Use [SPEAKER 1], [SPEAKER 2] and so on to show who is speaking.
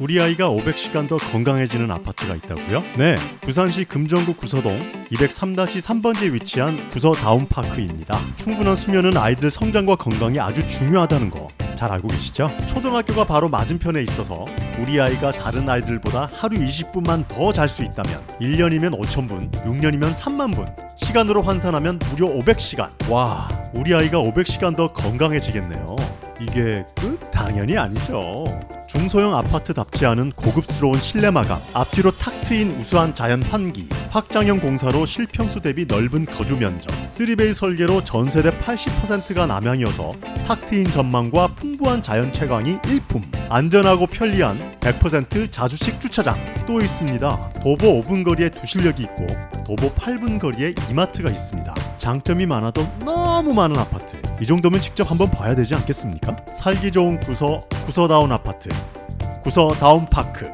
[SPEAKER 1] 우리 아이가 500시간 더 건강해지는 아파트가 있다고요? 네, 부산시 금정구 구서동 203-3번지에 위치한 구서 다운파크입니다. 충분한 수면은 아이들 성장과 건강에 아주 중요하다는 거 잘 알고 계시죠? 초등학교가 바로 맞은편에 있어서 우리 아이가 다른 아이들보다 하루 20분만 더 잘 수 있다면 1년이면 5,000분, 6년이면 3만 분, 시간으로 환산하면 무려 500시간. 와, 우리 아이가 500시간 더 건강해지겠네요. 이게 끝? 당연히 아니죠. 중소형 아파트답지 않은 고급스러운 실내 마감, 앞뒤로 탁 트인 우수한 자연 환기, 확장형 공사로 실평수 대비 넓은 거주 면적, 3베이 설계로 전세대 80%가 남향이어서 탁 트인 전망과 풍부한 자연 채광이 일품, 안전하고 편리한 100% 자주식 주차장 또 있습니다. 도보 5분 거리에 두 실력이 있고 도보 8분 거리에 이마트가 있습니다. 장점이 많아도 너무 많은 아파트. 이 정도면 직접 한번 봐야 되지 않겠습니까? 살기 좋은 구서 구서다운 아파트. 구서다운 파크.